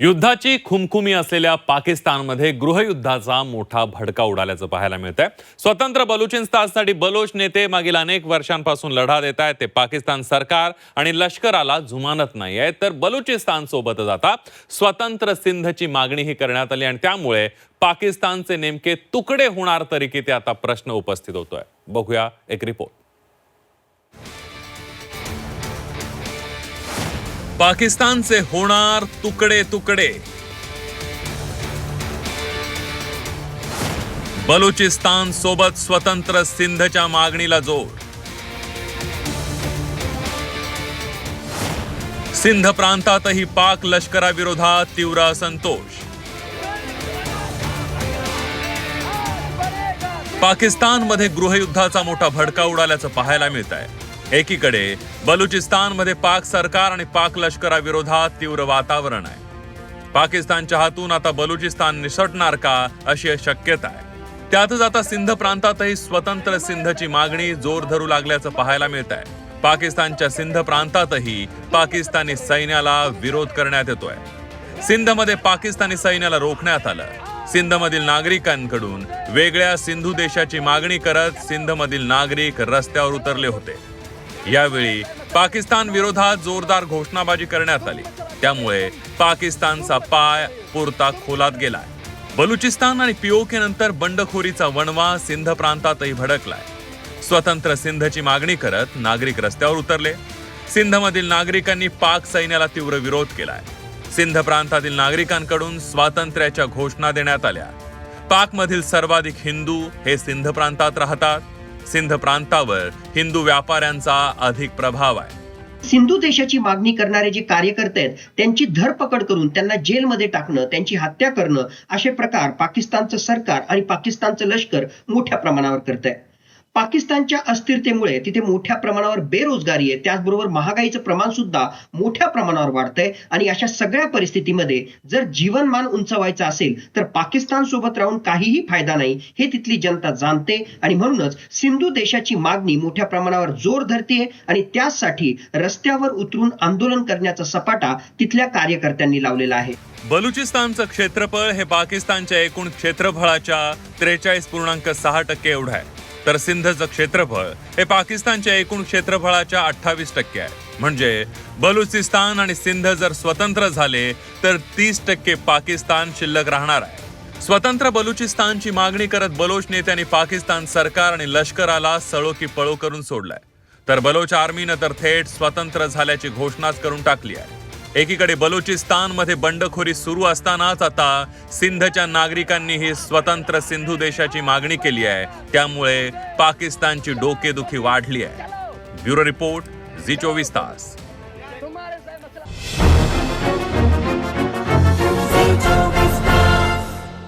युद्धाची खुमखुमी असलेल्या पाकिस्तानमध्ये गृहयुद्धाचा मोठा भडका उडाल्याचं पाहायला मिळत आहे स्वतंत्र बलुचिस्तानसाठी बलोच नेते मागील अनेक वर्षांपासून लढा देत आहेत. ते पाकिस्तान सरकार आणि लष्कराला जुमानत नाही आहे तर बलुचिस्तान सोबतच आता स्वतंत्र सिंधची मागणीही करण्यात आली आणि त्यामुळे पाकिस्तानचे नेमके तुकडे होणार तरी की ते आता प्रश्न उपस्थित होतोय. बघूया एक रिपोर्ट पाकिस्तानचे होणार तुकडे तुकडे. बलुचिस्तान सोबत स्वतंत्र सिंधच्या मागणीला जोर. सिंध प्रांतातही पाक लष्कराविरोधात तीव्र असंतोष. पाकिस्तानमध्ये गृहयुद्धाचा मोठा भडका उडाल्याचं पाहायला मिळत आहे एकीकडे बलुचिस्तानमध्ये पाक सरकार आणि पाक लष्कराविरोधात तीव्र वातावरण आहे. पाकिस्तानच्या हातून आता बलुचिस्तान निसटणार का अशी शक्यता आहे. त्यातच आता सिंध प्रांतातही स्वतंत्र सिंधची मागणी जोर धरू लागल्याचं पाहायला मिळत आहे पाकिस्तानच्या सिंध प्रांतातही पाकिस्तानी सैन्याला विरोध करण्यात येतोय. सिंधमध्ये पाकिस्तानी सैन्याला रोखण्यात आलं. सिंधमधील नागरिकांकडून वेगळ्या सिंधू देशाची मागणी करत सिंधमधील नागरिक रस्त्यावर उतरले होते. यावेळी पाकिस्तान विरोधात जोरदार घोषणाबाजी करण्यात आली. त्यामुळे पाकिस्तानचा पाय पुरता खोलात गेलाय. बलुचिस्तान आणि पीओके नंतर बंडखोरीचा वणवा सिंध प्रांतातही भडकलाय. स्वतंत्र सिंधची मागणी करत नागरिक रस्त्यावर उतरले. सिंधमधील नागरिकांनी पाक सैन्याला तीव्र विरोध केलाय. सिंध प्रांतातील नागरिकांकडून स्वातंत्र्याच्या घोषणा देण्यात आल्या. पाकमधील सर्वाधिक हिंदू हे सिंध प्रांतात राहतात. सिंध प्रांतावर हिंदू व्यापाऱ्यांचा अधिक प्रभाव आहे. सिंधू देशाची मागणी करणारे जे कार्यकर्ते आहेत त्यांची धरपकड करून त्यांना जेलमध्ये टाकणं त्यांची हत्या करणं असे प्रकार पाकिस्तानचं सरकार आणि पाकिस्तानचं लष्कर मोठ्या प्रमाणावर करत आहे पाकिस्तानच्या अस्थिरतेमुळे तिथे मोठ्या प्रमाणावर बेरोजगारी आहे. त्याचबरोबर महागाईचं प्रमाण सुद्धा मोठ्या प्रमाणावर वाढतंय. आणि अशा सगळ्या परिस्थितीमध्ये जर जीवनमान उंचवायचं असेल तर पाकिस्तान सोबत राहून काहीही फायदा नाही हे तिथली जनता जाणते. आणि म्हणूनच सिंधू देशाची मागणी मोठ्या प्रमाणावर जोर धरते आणि त्यासाठी रस्त्यावर उतरून आंदोलन करण्याचा सपाटा तिथल्या कार्यकर्त्यांनी लावलेला आहे. बलुचिस्तानचं क्षेत्रफळ हे पाकिस्तानच्या एकूण क्षेत्रफळाच्या त्रेचाळीस पूर्णांक सहा टक्के एवढं आहे. तर सिंधचं क्षेत्रफळ हे पाकिस्तानच्या एकूण क्षेत्रफळाच्या अठ्ठावीस टक्के आहे. म्हणजे बलुचिस्तान आणि सिंध जर स्वतंत्र झाले तर तीस टक्के पाकिस्तान शिल्लक राहणार आहे. स्वतंत्र बलुचिस्तानची मागणी करत बलोच नेत्यांनी पाकिस्तान सरकार आणि लष्कराला सळो की पळो करून सोडलाय. तर बलोच आर्मीनं तर थेट स्वतंत्र झाल्याची घोषणाच करून टाकली आहे. एकीकडे बलोचिस्तानमध्ये बंडखोरी सुरू असतानाच आता सिंधच्या नागरिकांनी ही स्वतंत्र सिंधू देशाची मागणी केली आहे. त्यामुळे पाकिस्तानची डोकेदुखी वाढली आहे. ब्युरो रिपोर्ट झी चोवीस तास.